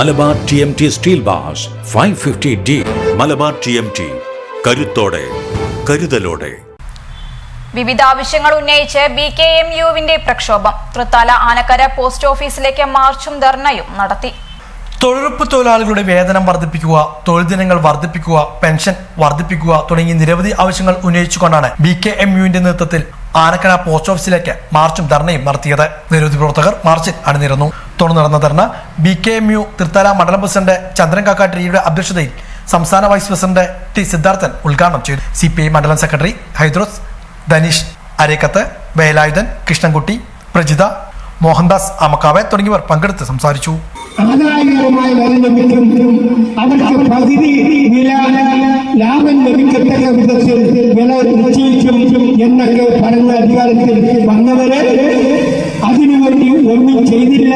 Malabar T M T steel bash five fifty D. Malabar T M T. കരുത്തോടെ കരുതലോടെ. വിവിധ ആവശ്യങ്ങൾ ഉന്നയിച്ച് ബി കെ എം യുവിന്റെ പ്രക്ഷോഭം. തൃത്താല ആനക്കര പോസ്റ്റ് ഓഫീസിലേക്ക് മാർച്ചും ധർണയും നടത്തി. തൊഴിലുറപ്പ് തൊഴിലാളികളുടെ വേതനം വർദ്ധിപ്പിക്കുക തൊഴിൽ ദിനങ്ങൾ വർദ്ധിപ്പിക്കുക പെൻഷൻ വർദ്ധിപ്പിക്കുക തുടങ്ങി നിരവധി ആവശ്യങ്ങൾ ഉന്നയിച്ചുകൊണ്ടാണ് ബി കെ എം യുവിന്റെ നേതൃത്വത്തിൽ ആനക്കര പോസ്റ്റ് ഓഫീസിലേക്ക് മാർച്ചും ധർണയും നടത്തിയത്. നിരവധി പ്രവർത്തകർ മാർച്ചിൽ അണിനിരന്നു. തുടർന്ന് നടന്ന dharna B K M U Thrithala മണ്ഡലം പ്രസിഡന്റ് ചന്ദ്രൻ കാക്കാട്ടിരിയുടെ അധ്യക്ഷതയിൽ സംസ്ഥാന വൈസ് പ്രസിഡന്റ് ടി സിദ്ധാർത്ഥൻ ഉദ്ഘാടനം ചെയ്തു. സി പി ഐ മണ്ഡലം സെക്രട്ടറി ഹൈദ്രോസ് ധനീഷ് അരേക്കത്ത് വേലായുധൻ കൃഷ്ണൻകുട്ടി പ്രജിത മോഹൻദാസ് അമക്കാവെ തുടങ്ങിയവർ പങ്കെടുത്ത് സംസാരിച്ചു. ആദായകരമായ വരം ലഭിക്കും അവർക്ക് പകുതി വില ലാഭം ലഭിക്കത്തക്ക വിധത്തിൽ വില നിശ്ചയിക്കും എന്നൊക്കെ പറഞ്ഞ അധികാരത്തിൽ അതിനുവേണ്ടി ഒന്നും ചെയ്തില്ല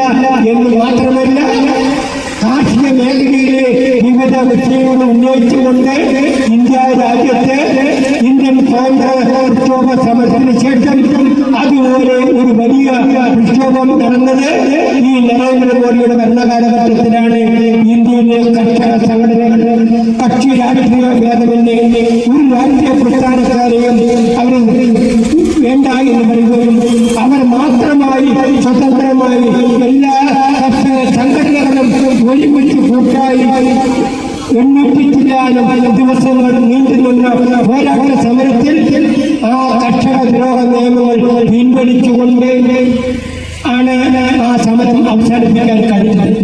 എന്ന് മാത്രമല്ല കാർഷിക മേഖലയിലെ വിവിധ വിഷയങ്ങൾ ഉന്നയിച്ചുകൊണ്ട് ഇന്ത്യ രാജ്യത്തെ ഇന്ത്യൻ പ്രക്ഷോഭ സമരത്തിന് ശേഷം അതുപോലെ ഒരു വലിയ വിക്ഷോഭം നടന്നത് ഈ നരേന്ദ്രമോദിയുടെ ഭരണകാലഘട്ടത്തിലാണ്. ഇന്ത്യയിലെ കർഷക സംഘടനകൾ കക്ഷി രാഷ്ട്രീയ ഭേദമന്യേ ഒരു രാഷ്ട്രീയ പ്രസ്ഥാനക്കാരെയും എണ്ണൂറ്റി ചില്ലാനും ദിവസങ്ങൾ നീണ്ടുനിന്ന പോരാട്ട സമരത്തിൽ ആ കർഷക ദ്രോഹ നിയമങ്ങൾ പിൻവലിച്ചുകൊണ്ട് ആണ് ആ സമരം അവസാനിപ്പിക്കാൻ കഴിഞ്ഞത്.